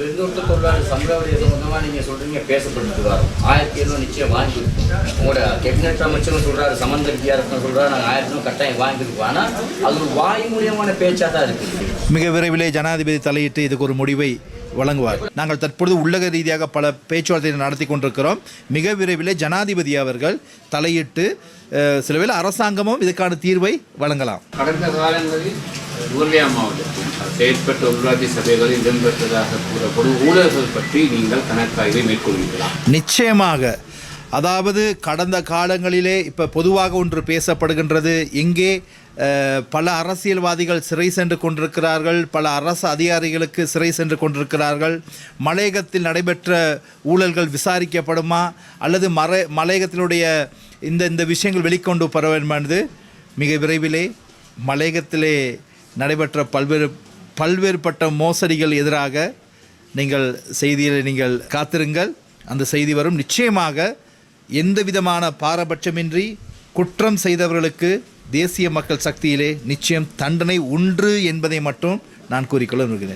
பெருந்தோட்ட தொழிலாளர் சம்பந்தமாக நீங்கள் சொல்கிறீங்க பேசப்பட்டு வரோம் ஆயிரத்தி எழுநூறு நிச்சயம் வாங்கி கொடுப்போம் உங்களோட கேபினட் அமைச்சரும் சொல்கிறாரு சமந்த வித்தியாசம் சொல்கிறாரு நாங்கள் ஆயிரத்தி கட்டாயம் வாங்கி கொடுப்போம் ஆனால் அது ஒரு வாய் மூலியமான பேச்சாக தான் இருக்குது மிக விரைவிலே ஜனாதிபதி தலையிட்டு இதுக்கு ஒரு முடிவை வழங்குவார். நாங்கள் தற்பொழுது உள்ளக ரீதியாக பல பேச்சுவார்த்தைகளை நடத்தி கொண்டிருக்கிறோம். மிக விரைவிலே ஜனாதிபதி அவர்கள் தலையிட்டு அஹ், சில வேளை அரசாங்கமும் இதுக்கான தீர்வை வழங்கலாம். கடந்த காலங்களில் நுவர்லியா மாவட்டத்தில் செயற்பட்ட உள்ளாட்சி சபைகளில் இடம்பெற்றதாக கூறப்படும் ஊழல்கள் பற்றி நீங்கள் கணக்காய்வை மேற்கொள்வீர்களா? நிச்சயமாக. அதாவது கடந்த காலங்களிலே இப்போ பொதுவாக ஒன்று பேசப்படுகின்றது. எங்கே பல அரசியல்வாதிகள் சிறை சென்று கொண்டிருக்கிறார்கள். பல அரசு அதிகாரிகளுக்கு சிறை சென்று கொண்டிருக்கிறார்கள். மலையகத்தில் நடைபெற்ற ஊழல்கள் விசாரிக்கப்படுமா? அல்லது மறை மலையகத்தினுடைய இந்த இந்த விஷயங்கள் வெளிக்கொண்டு வர வேண்டுமானது? மிக விரைவிலே மலையகத்திலே நடைபெற்ற பல்வேறு பல்வேறுபட்ட மோசடிகள் எதிராக நீங்கள் செய்தியில் நீங்கள் காத்திருங்கள். அந்த செய்தி வரும். நிச்சயமாக எந்த விதமான பாரபட்சமின்றி குற்றம் செய்தவர்களுக்கு தேசிய மக்கள் சக்தியிலே நிச்சயம் தண்டனை உண்டு என்பதை மட்டும் நான் கூறிக்கொள்ள விரும்புகிறேன்.